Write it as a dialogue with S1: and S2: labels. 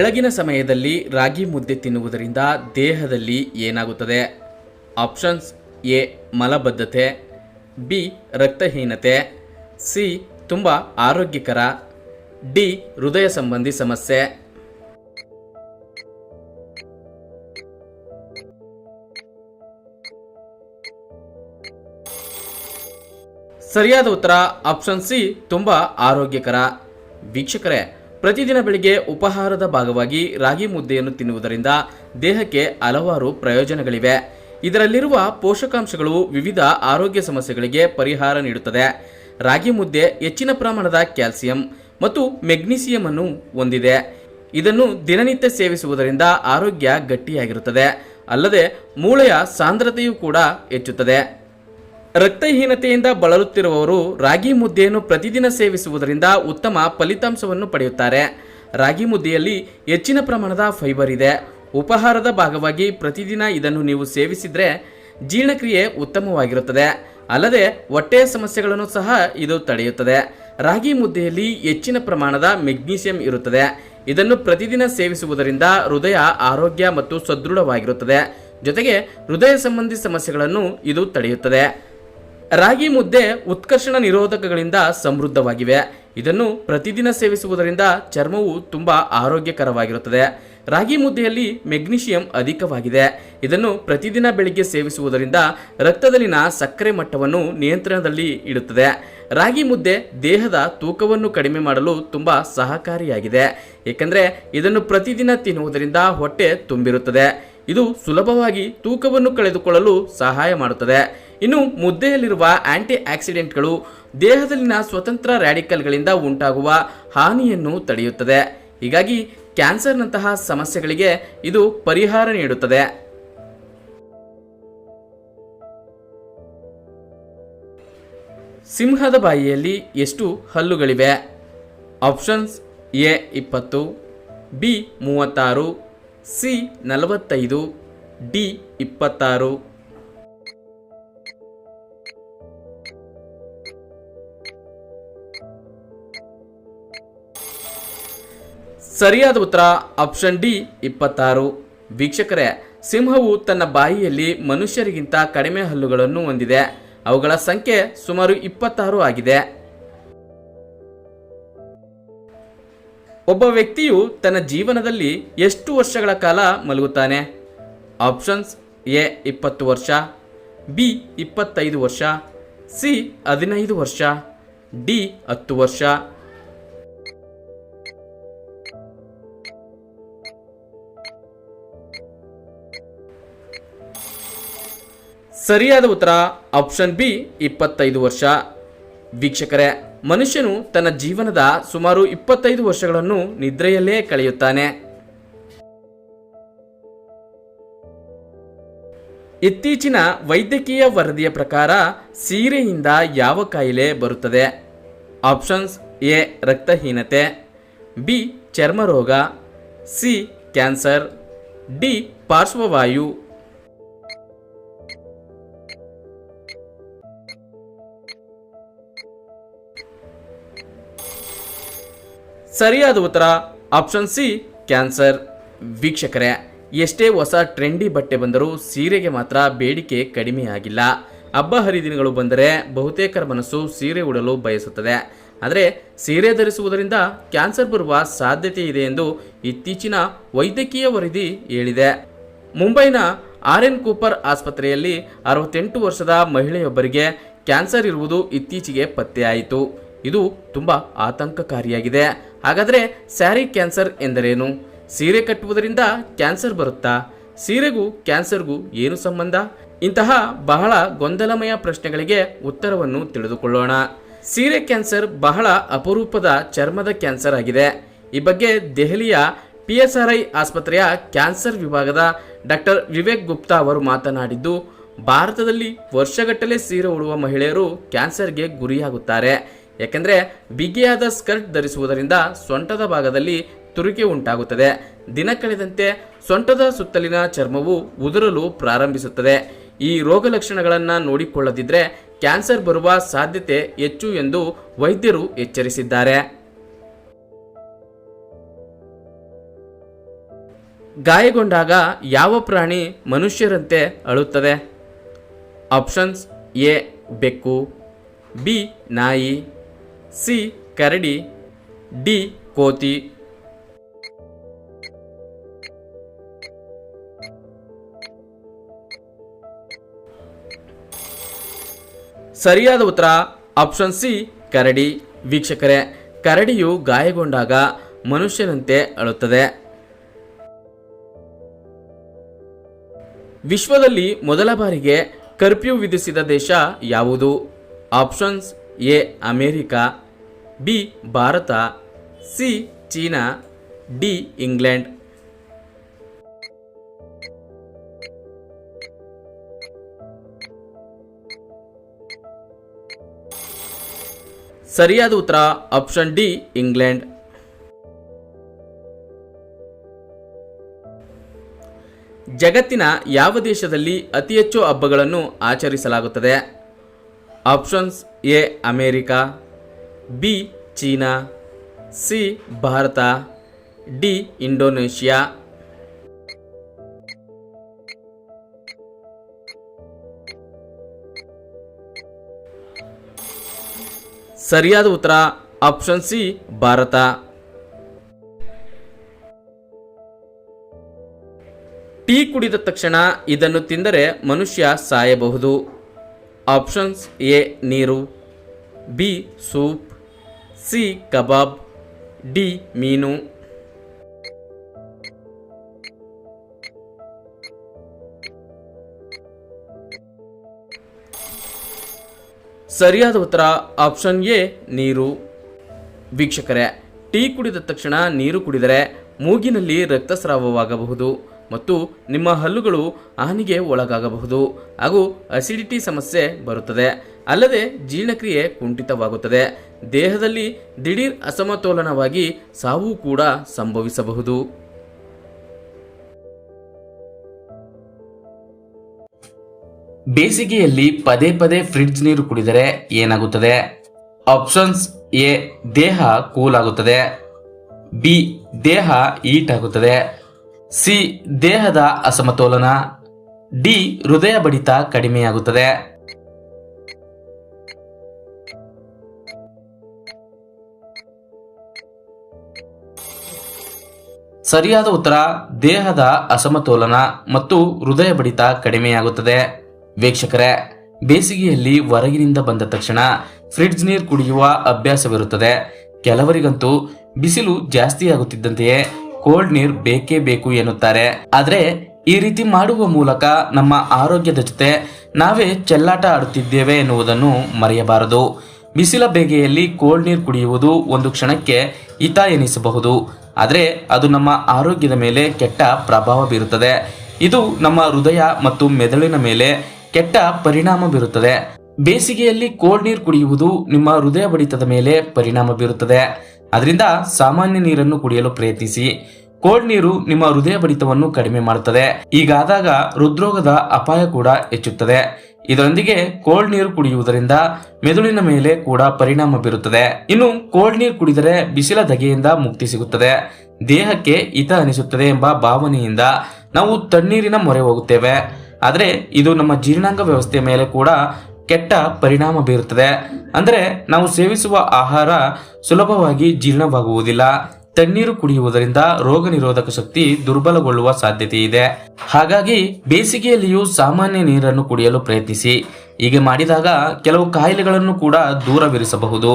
S1: ಬೆಳಗಿನ ಸಮಯದಲ್ಲಿ ರಾಗಿ ಮುದ್ದೆ ತಿನ್ನುವುದರಿಂದ ದೇಹದಲ್ಲಿ ಏನಾಗುತ್ತದೆ? ಆಪ್ಷನ್ಸ್ ಎ, ಮಲಬದ್ಧತೆ, ಬಿ, ರಕ್ತಹೀನತೆ, ಸಿ, ತುಂಬ ಆರೋಗ್ಯಕರ, ಡಿ, ಹೃದಯ ಸಂಬಂಧಿ ಸಮಸ್ಯೆ. ಸರಿಯಾದ ಉತ್ತರ ಆಪ್ಷನ್ ಸಿ, ತುಂಬ ಆರೋಗ್ಯಕರ. ವೀಕ್ಷಕರೇ ಪ್ರತಿದಿನ ಬೆಳಿಗ್ಗೆ ಉಪಹಾರದ ಭಾಗವಾಗಿ ರಾಗಿ ಮುದ್ದೆಯನ್ನು ತಿನ್ನುವುದರಿಂದ ದೇಹಕ್ಕೆ ಹಲವಾರು ಪ್ರಯೋಜನಗಳಿವೆ. ಇದರಲ್ಲಿರುವ ಪೋಷಕಾಂಶಗಳು ವಿವಿಧ ಆರೋಗ್ಯ ಸಮಸ್ಯೆಗಳಿಗೆ ಪರಿಹಾರ ನೀಡುತ್ತದೆ. ರಾಗಿ ಮುದ್ದೆ ಹೆಚ್ಚಿನ ಪ್ರಮಾಣದ ಕ್ಯಾಲ್ಸಿಯಂ ಮತ್ತು ಮೆಗ್ನೀಸಿಯಂ ಅನ್ನು ಹೊಂದಿದೆ. ಇದನ್ನು ದಿನನಿತ್ಯ ಸೇವಿಸುವುದರಿಂದ ಆರೋಗ್ಯ ಗಟ್ಟಿಯಾಗಿರುತ್ತದೆ. ಅಲ್ಲದೆ ಮೂಳೆಯ ಸಾಂದ್ರತೆಯೂ ಕೂಡ ಹೆಚ್ಚುತ್ತದೆ. ರಕ್ತಹೀನತೆಯಿಂದ ಬಳಲುತ್ತಿರುವವರು ರಾಗಿ ಮುದ್ದೆಯನ್ನು ಪ್ರತಿದಿನ ಸೇವಿಸುವುದರಿಂದ ಉತ್ತಮ ಫಲಿತಾಂಶವನ್ನು ಪಡೆಯುತ್ತಾರೆ. ರಾಗಿ ಮುದ್ದೆಯಲ್ಲಿ ಹೆಚ್ಚಿನ ಪ್ರಮಾಣದ ಫೈಬರ್ ಇದೆ. ಉಪಹಾರದ ಭಾಗವಾಗಿ ಪ್ರತಿದಿನ ಇದನ್ನು ನೀವು ಸೇವಿಸಿದರೆ ಜೀರ್ಣಕ್ರಿಯೆ ಉತ್ತಮವಾಗಿರುತ್ತದೆ. ಅಲ್ಲದೆ ಹೊಟ್ಟೆಯ ಸಮಸ್ಯೆಗಳನ್ನು ಸಹ ಇದು ತಡೆಯುತ್ತದೆ. ರಾಗಿ ಮುದ್ದೆಯಲ್ಲಿ ಹೆಚ್ಚಿನ ಪ್ರಮಾಣದ ಮೆಗ್ನೀಷಿಯಂ ಇರುತ್ತದೆ. ಇದನ್ನು ಪ್ರತಿದಿನ ಸೇವಿಸುವುದರಿಂದ ಹೃದಯ ಆರೋಗ್ಯ ಮತ್ತು ಸದೃಢವಾಗಿರುತ್ತದೆ. ಜೊತೆಗೆ ಹೃದಯ ಸಂಬಂಧಿ ಸಮಸ್ಯೆಗಳನ್ನು ಇದು ತಡೆಯುತ್ತದೆ. ರಾಗಿ ಮುದ್ದೆ ಉತ್ಕರ್ಷಣ ನಿರೋಧಕಗಳಿಂದ ಸಮೃದ್ಧವಾಗಿವೆ. ಇದನ್ನು ಪ್ರತಿದಿನ ಸೇವಿಸುವುದರಿಂದ ಚರ್ಮವು ತುಂಬ ಆರೋಗ್ಯಕರವಾಗಿರುತ್ತದೆ. ರಾಗಿ ಮುದ್ದೆಯಲ್ಲಿ ಮೆಗ್ನೀಷಿಯಂ ಅಧಿಕವಾಗಿದೆ. ಇದನ್ನು ಪ್ರತಿದಿನ ಬೆಳಿಗ್ಗೆ ಸೇವಿಸುವುದರಿಂದ ರಕ್ತದಲ್ಲಿನ ಸಕ್ಕರೆ ಮಟ್ಟವನ್ನು ನಿಯಂತ್ರಣದಲ್ಲಿ ಇಡುತ್ತದೆ. ರಾಗಿ ಮುದ್ದೆ ದೇಹದ ತೂಕವನ್ನು ಕಡಿಮೆ ಮಾಡಲು ತುಂಬ ಸಹಕಾರಿಯಾಗಿದೆ. ಏಕೆಂದರೆ ಇದನ್ನು ಪ್ರತಿದಿನ ತಿನ್ನುವುದರಿಂದ ಹೊಟ್ಟೆ ತುಂಬಿರುತ್ತದೆ. ಇದು ಸುಲಭವಾಗಿ ತೂಕವನ್ನು ಕಳೆದುಕೊಳ್ಳಲು ಸಹಾಯ ಮಾಡುತ್ತದೆ. ಇನ್ನು ಮುದ್ದೆಯಲ್ಲಿರುವ ಆಂಟಿ ಆಕ್ಸಿಡೆಂಟ್ಗಳು ದೇಹದಲ್ಲಿನ ಸ್ವತಂತ್ರ ರ್ಯಾಡಿಕಲ್ಗಳಿಂದ ಉಂಟಾಗುವ ಹಾನಿಯನ್ನು ತಡೆಯುತ್ತದೆ. ಹೀಗಾಗಿ ಕ್ಯಾನ್ಸರ್ನಂತಹ ಸಮಸ್ಯೆಗಳಿಗೆ ಇದು ಪರಿಹಾರ ನೀಡುತ್ತದೆ. ಸಿಂಹದ ಬಾಯಿಯಲ್ಲಿ ಎಷ್ಟು ಹಲ್ಲುಗಳಿವೆ? ಆಪ್ಷನ್ಸ್ ಎ ಇಪ್ಪತ್ತು, ಬಿ ಮೂವತ್ತಾರು, ಸಿ ನಲವತ್ತೈದು, ಡಿ ಇಪ್ಪತ್ತಾರು. ಸರಿಯಾದ ಉತ್ತರ ಆಪ್ಷನ್ ಡಿ, ಇಪ್ಪತ್ತಾರು. ವೀಕ್ಷಕರೇ, ಸಿಂಹವು ತನ್ನ ಬಾಯಿಯಲ್ಲಿ ಮನುಷ್ಯರಿಗಿಂತ ಕಡಿಮೆ ಹಲ್ಲುಗಳನ್ನು ಹೊಂದಿದೆ. ಅವುಗಳ ಸಂಖ್ಯೆ ಸುಮಾರು ಇಪ್ಪತ್ತಾರು ಆಗಿದೆ. ಒಬ್ಬ ವ್ಯಕ್ತಿಯು ತನ್ನ ಜೀವನದಲ್ಲಿ ಎಷ್ಟು ವರ್ಷಗಳ ಕಾಲ ಮಲಗುತ್ತಾನೆ? ಆಪ್ಷನ್ಸ್ ಎ, ಇಪ್ಪತ್ತು ವರ್ಷ, ಬಿ, ಇಪ್ಪತ್ತೈದು ವರ್ಷ, ಸಿ, ಹದಿನೈದು ವರ್ಷ, ಡಿ, ಹತ್ತು ವರ್ಷ ಸರಿಯಾದ ಉತ್ತರ ಆಪ್ಷನ್ ಬಿ, ಇಪ್ಪತ್ತೈದು ವರ್ಷ. ವೀಕ್ಷಕರೇ, ಮನುಷ್ಯನು ತನ್ನ ಜೀವನದ ಸುಮಾರು ಇಪ್ಪತ್ತೈದು ವರ್ಷಗಳನ್ನು ನಿದ್ರೆಯಲ್ಲೇ ಕಳೆಯುತ್ತಾನೆ. ಇತ್ತೀಚಿನ ವೈದ್ಯಕೀಯ ವರದಿಯ ಪ್ರಕಾರ ಸೀರೆಯಿಂದ ಯಾವ ಕಾಯಿಲೆ ಬರುತ್ತದೆ? ಆಪ್ಷನ್ಸ್ ಎ, ರಕ್ತಹೀನತೆ, ಬಿ, ಚರ್ಮರೋಗ, ಸಿ, ಕ್ಯಾನ್ಸರ್, ಡಿ, ಪಾರ್ಶ್ವವಾಯು ಸರಿಯಾದ ಉತ್ತರ ಆಪ್ಷನ್ ಸಿ ಕ್ಯಾನ್ಸರ್ ವೀಕ್ಷಕರೇ, ಎಷ್ಟೇ ಹೊಸ ಟ್ರೆಂಡಿ ಬಟ್ಟೆ ಬಂದರೂ ಸೀರೆಗೆ ಮಾತ್ರ ಬೇಡಿಕೆ ಕಡಿಮೆಯಾಗಿಲ್ಲ. ಹಬ್ಬ ಹರಿದಿನಗಳು ಬಂದರೆ ಬಹುತೇಕರ ಮನಸ್ಸು ಸೀರೆ ಉಡಲು ಬಯಸುತ್ತದೆ. ಆದರೆ ಸೀರೆ ಧರಿಸುವುದರಿಂದ ಕ್ಯಾನ್ಸರ್ ಬರುವ ಸಾಧ್ಯತೆ ಇದೆ ಎಂದು ಇತ್ತೀಚಿನ ವೈದ್ಯಕೀಯ ವರದಿ ಹೇಳಿದೆ. ಮುಂಬೈನ ಆರ್ ಎನ್ ಕೂಪರ್ ಆಸ್ಪತ್ರೆಯಲ್ಲಿ ಅರವತ್ತೆಂಟು ವರ್ಷದ ಮಹಿಳೆಯೊಬ್ಬರಿಗೆ ಕ್ಯಾನ್ಸರ್ ಇರುವುದು ಇತ್ತೀಚೆಗೆ ಪತ್ತೆಯಾಯಿತು. ಇದು ತುಂಬ ಆತಂಕಕಾರಿಯಾಗಿದೆ. ಹಾಗಾದರೆ ಸ್ಯಾರಿ ಕ್ಯಾನ್ಸರ್ ಎಂದರೇನು? ಸೀರೆ ಕಟ್ಟುವುದರಿಂದ ಕ್ಯಾನ್ಸರ್ ಬರುತ್ತಾ? ಸೀರೆಗೂ ಕ್ಯಾನ್ಸರ್ಗೂ ಏನು ಸಂಬಂಧ? ಇಂತಹ ಬಹಳ ಗೊಂದಲಮಯ ಪ್ರಶ್ನೆಗಳಿಗೆ ಉತ್ತರವನ್ನು ತಿಳಿದುಕೊಳ್ಳೋಣ. ಸೀರೆ ಕ್ಯಾನ್ಸರ್ ಬಹಳ ಅಪರೂಪದ ಚರ್ಮದ ಕ್ಯಾನ್ಸರ್ ಆಗಿದೆ. ಈ ಬಗ್ಗೆ ದೆಹಲಿಯ ಪಿ ಎಸ್ ಆರ್ ಐ ಆಸ್ಪತ್ರೆಯ ಕ್ಯಾನ್ಸರ್ ವಿಭಾಗದ ಡಾಕ್ಟರ್ ವಿವೇಕ್ ಗುಪ್ತಾ ಅವರು ಮಾತನಾಡಿದ್ದು, ಭಾರತದಲ್ಲಿ ವರ್ಷಗಟ್ಟಲೆ ಸೀರೆ ಉಡುವ ಮಹಿಳೆಯರು ಕ್ಯಾನ್ಸರ್ಗೆ ಗುರಿಯಾಗುತ್ತಾರೆ. ಯಾಕೆಂದರೆ ಬಿಗಿಯಾದ ಸ್ಕರ್ಟ್ ಧರಿಸುವುದರಿಂದ ಸೊಂಟದ ಭಾಗದಲ್ಲಿ ತುರಿಕೆ ಉಂಟಾಗುತ್ತದೆ. ದಿನ ಕಳೆದಂತೆ ಸೊಂಟದ ಸುತ್ತಲಿನ ಚರ್ಮವು ಉದುರಲು ಪ್ರಾರಂಭಿಸುತ್ತದೆ. ಈ ರೋಗ ಲಕ್ಷಣಗಳನ್ನು ನೋಡಿಕೊಳ್ಳದಿದ್ದರೆ ಕ್ಯಾನ್ಸರ್ ಬರುವ ಸಾಧ್ಯತೆ ಹೆಚ್ಚು ಎಂದು ವೈದ್ಯರು ಎಚ್ಚರಿಸಿದ್ದಾರೆ. ಗಾಯಗೊಂಡಾಗ ಯಾವ ಪ್ರಾಣಿ ಮನುಷ್ಯರಂತೆ ಅಳುತ್ತದೆ? ಆಪ್ಷನ್ಸ್ ಎ, ಬೆಕ್ಕು, ಬಿ, ನಾಯಿ. ಸಿ ಕರಡಿ, ಡಿ ಕೋತಿ. ಸರಿಯಾದ ಉತ್ತರ, ಆಪ್ಷನ್ ಸಿ ಕರಡಿ. ವೀಕ್ಷಕರೇ, ಕರಡಿಯು ಗಾಯಗೊಂಡಾಗ ಮನುಷ್ಯನಂತೆ ಅಳುತ್ತದೆ. ವಿಶ್ವದಲ್ಲಿ ಮೊದಲ ಬಾರಿಗೆ ಕರ್ಫ್ಯೂ ವಿಧಿಸಿದ ದೇಶ ಯಾವುದು? Options A, America, B, Bharat, C, China, D, England. ಸರಿಯಾದ ಉತ್ತರ, ಆಪ್ಷನ್ ಡಿ, ಇಂಗ್ಲೆಂಡ್. ಜಗತ್ತಿನ ಯಾವ ದೇಶದಲ್ಲಿ ಅತಿ ಹೆಚ್ಚು ಹಬ್ಬಗಳನ್ನು ಆಚರಿಸಲಾಗುತ್ತದೆ? Options A, America, B, China, C, Bharat, D, Indonesia. ಸರಿಯಾದ ಉತ್ತರ, ಆಪ್ಷನ್ ಸಿ, ಭಾರತ. ಟೀ ಕುಡಿದ ತಕ್ಷಣ ಇದನ್ನು ತಿಂದರೆ ಮನುಷ್ಯ ಸಾಯಬಹುದು. ಆಪ್ಷನ್ಸ್ ಎ ನೀರು B soup C kebab D ಮೀನು ಸರಿಯಾದ ಉತ್ತರ ಆಪ್ಷನ್ ಎ ನೀರು ವೀಕ್ಷಕರೇ, ಟೀ ಕುಡಿದ ತಕ್ಷಣ ನೀರು ಕುಡಿದರೆ ಮೂಗಿನಲ್ಲಿ ರಕ್ತಸ್ರಾವವಾಗಬಹುದು. ಮತ್ತು ನಿಮ್ಮ ಹಲ್ಲುಗಳು ಹಾನಿಗೆ ಒಳಗಾಗಬಹುದು ಹಾಗೂ ಅಸಿಡಿಟಿ ಸಮಸ್ಯೆ ಬರುತ್ತದೆ. ಅಲ್ಲದೆ ಜೀರ್ಣಕ್ರಿಯೆ ಕುಂಠಿತವಾಗುತ್ತದೆ. ದೇಹದಲ್ಲಿ ದಿಢೀರ್ ಅಸಮತೋಲನವಾಗಿ ಸಾವು ಕೂಡ ಸಂಭವಿಸಬಹುದು. ಬೇಸಿಗೆಯಲ್ಲಿ ಪದೇ ಪದೇ ಫ್ರಿಡ್ಜ್ ನೀರು ಕುಡಿದರೆ ಏನಾಗುತ್ತದೆ? ಆಪ್ಷನ್ಸ್ ಎ, ದೇಹ ಕೂಲ್ ಆಗುತ್ತದೆ. ಬಿ, ದೇಹ ಹೀಟ್ ಆಗುತ್ತದೆ. ಸಿ, ದೇಹದ ಅಸಮತೋಲನ, ಡಿ, ಹೃದಯ ಬಡಿತ ಕಡಿಮೆಯಾಗುತ್ತದೆ. ಸರಿಯಾದ ಉತ್ತರ, ದೇಹದ ಅಸಮತೋಲನ ಮತ್ತು ಹೃದಯ ಬಡಿತ ಕಡಿಮೆಯಾಗುತ್ತದೆ. ವೀಕ್ಷಕರೇ, ಬೇಸಿಗೆಯಲ್ಲಿ ಹೊರಗಿನಿಂದ ಬಂದ ತಕ್ಷಣ ಫ್ರಿಡ್ಜ್ ನೀರು ಕುಡಿಯುವ ಅಭ್ಯಾಸವಿರುತ್ತದೆ. ಕೆಲವರಿಗಂತೂ ಬಿಸಿಲು ಜಾಸ್ತಿ ಆಗುತ್ತಿದ್ದಂತೆಯೇ ಕೋಲ್ಡ್ ನೀರ್ ಬೇಕೇ ಬೇಕು ಎನ್ನುತ್ತಾರೆ. ಆದರೆ ಈ ರೀತಿ ಮಾಡುವ ಮೂಲಕ ನಮ್ಮ ಆರೋಗ್ಯದ ಜೊತೆ ನಾವೇ ಚೆಲ್ಲಾಟ ಆಡುತ್ತಿದ್ದೇವೆ ಎನ್ನುವುದನ್ನು ಮರೆಯಬಾರದು. ಬಿಸಿಲ ಬೇಗೆಯಲ್ಲಿ ಕೋಲ್ಡ್ ನೀರು ಕುಡಿಯುವುದು ಒಂದು ಕ್ಷಣಕ್ಕೆ ಹಿತ ಎನಿಸಬಹುದು. ಆದರೆ ಅದು ನಮ್ಮ ಆರೋಗ್ಯದ ಮೇಲೆ ಕೆಟ್ಟ ಪ್ರಭಾವ ಬೀರುತ್ತದೆ. ಇದು ನಮ್ಮ ಹೃದಯ ಮತ್ತು ಮೆದುಳಿನ ಮೇಲೆ ಕೆಟ್ಟ ಪರಿಣಾಮ ಬೀರುತ್ತದೆ. ಬೇಸಿಗೆಯಲ್ಲಿ ಕೋಲ್ಡ್ ನೀರು ಕುಡಿಯುವುದು ನಿಮ್ಮ ಹೃದಯ ಬಡಿತದ ಮೇಲೆ ಪರಿಣಾಮ ಬೀರುತ್ತದೆ. ಅದರಿಂದ ಸಾಮಾನ್ಯ ನೀರನ್ನು ಕುಡಿಯಲು ಪ್ರಯತ್ನಿಸಿ. ಕೋಲ್ಡ್ ನೀರು ನಿಮ್ಮ ಹೃದಯ ಬಡಿತವನ್ನು ಕಡಿಮೆ ಮಾಡುತ್ತದೆ. ಈಗಾದಾಗ ಹೃದ್ರೋಗದ ಅಪಾಯ ಕೂಡ ಹೆಚ್ಚುತ್ತದೆ. ಇದರೊಂದಿಗೆ ಕೋಲ್ಡ್ ನೀರು ಕುಡಿಯುವುದರಿಂದ ಮೆದುಳಿನ ಮೇಲೆ ಕೂಡ ಪರಿಣಾಮ ಬೀರುತ್ತದೆ. ಇನ್ನು ಕೋಲ್ಡ್ ನೀರು ಕುಡಿದರೆ ಬಿಸಿಲ ಧಗೆಯಿಂದ ಮುಕ್ತಿ ಸಿಗುತ್ತದೆ. ದೇಹಕ್ಕೆ ಹಿತ ಅನಿಸುತ್ತದೆ ಎಂಬ ಭಾವನೆಯಿಂದ ನಾವು ತಣ್ಣೀರಿನ ಮೊರೆ ಹೋಗುತ್ತೇವೆ. ಆದರೆ ಇದು ನಮ್ಮ ಜೀರ್ಣಾಂಗ ವ್ಯವಸ್ಥೆಯ ಮೇಲೆ ಕೂಡ ಕೆಟ್ಟ ಪರಿಣಾಮ ಬೀರುತ್ತದೆ. ಅಂದರೆ ನಾವು ಸೇವಿಸುವ ಆಹಾರ ಸುಲಭವಾಗಿ ಜೀರ್ಣವಾಗುವುದಿಲ್ಲ. ತಣ್ಣೀರು ಕುಡಿಯುವುದರಿಂದ ರೋಗ ನಿರೋಧಕ ಶಕ್ತಿ ದುರ್ಬಲಗೊಳ್ಳುವ ಸಾಧ್ಯತೆ ಇದೆ. ಹಾಗಾಗಿ ಬೇಸಿಗೆಯಲ್ಲಿಯೂ ಸಾಮಾನ್ಯ ನೀರನ್ನು ಕುಡಿಯಲು ಪ್ರಯತ್ನಿಸಿ. ಹೀಗೆ ಮಾಡಿದಾಗ ಕೆಲವು ಕಾಯಿಲೆಗಳನ್ನು ಕೂಡ ದೂರವಿರಿಸಬಹುದು.